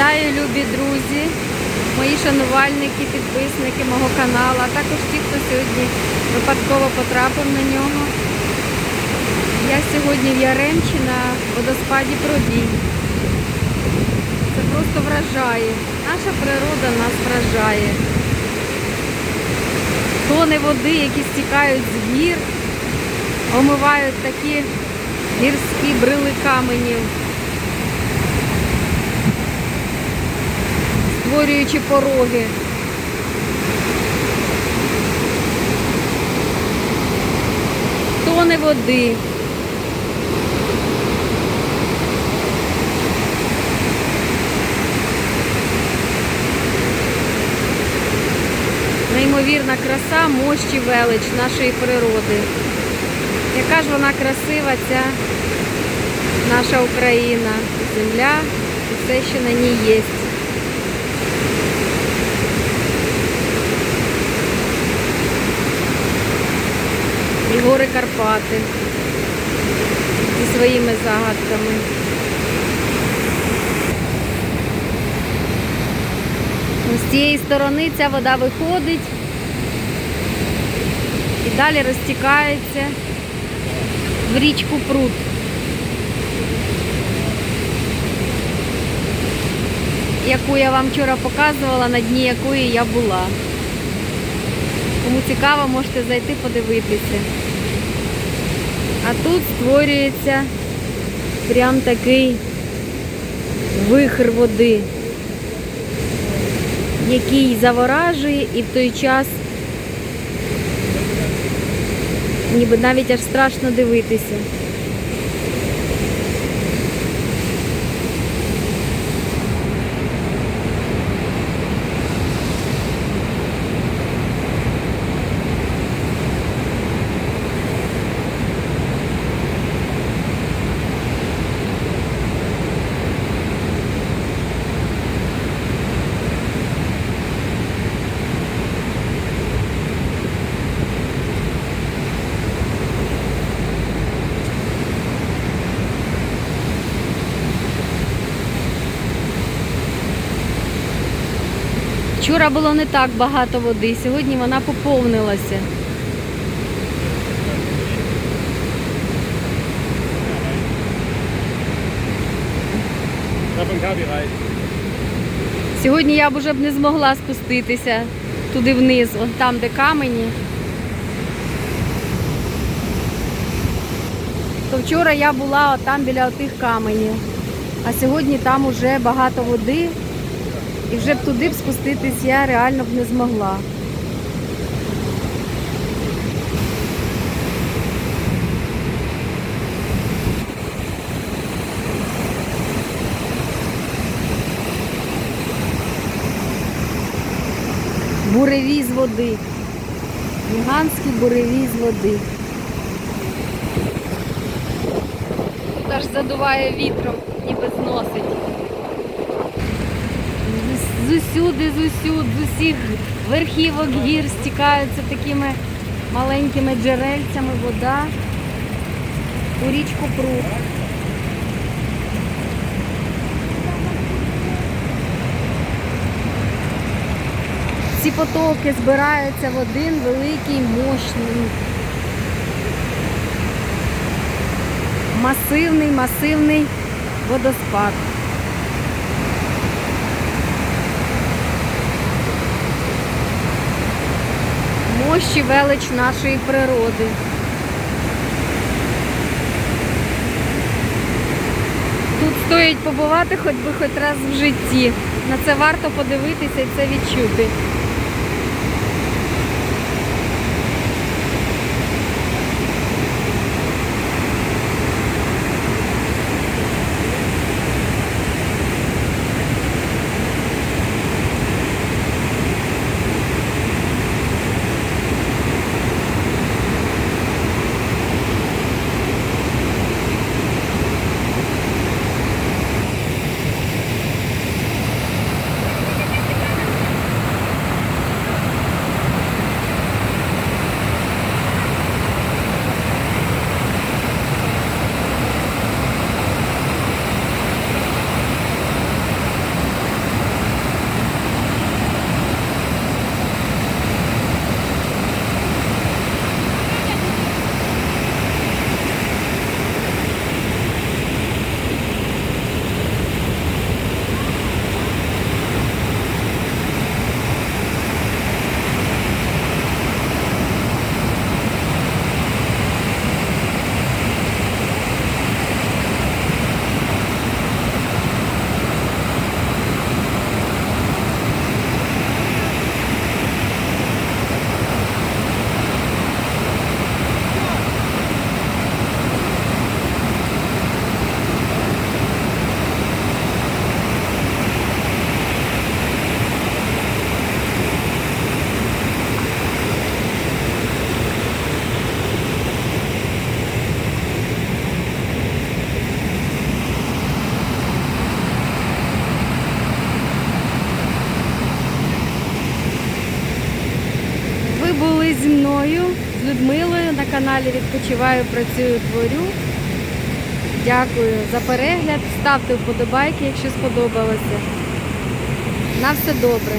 Вітаю, любі друзі, мої шанувальники, підписники мого каналу, а також ті, хто сьогодні випадково потрапив на нього. Я сьогодні в Яремчі на водоспаді Пробій. Це просто вражає. Наша природа нас вражає. Тони води, які стікають з гір, омивають такі гірські брили каменів. Створюючи пороги. Тони води. Неймовірна краса, мощ і велич нашої природи. Яка ж вона красива, ця наша Україна, земля і все, що на ній є. і гори Карпати зі своїми загадками. З цієї сторони ця вода виходить і далі розтікається в річку Прут. Яку я вам вчора показувала, на дні якої я була. Кому цікаво, можете зайти подивитися. А тут створюється прям такий вихр води, який заворажує і в той час ніби навіть аж страшно дивитися. Вчора було не так багато води, сьогодні вона поповнилася. Сьогодні я б уже б не змогла спуститися туди вниз, вон там, де камені. То вчора я була там біля отих каменів, а сьогодні там уже багато води, і вже б туди б спуститись я реально б не змогла. Буревій з води. Гігантський буревій з води. Тут аж задуває вітром, ніби зносить. Зусюди, зусюд, з усіх верхівок гір стікаються такими маленькими джерельцями вода у річку Прут. Ці потоки збираються в один великий мощний, масивний, масивний водоспад. Мощ і велич нашої природи. Тут стоїть побувати хоч би хоч раз в житті. На це варто подивитися і це відчути. Людмилою на каналі Відпочиваю, працюю, творю. Дякую за перегляд. Ставте вподобайки, якщо сподобалося. На все добре.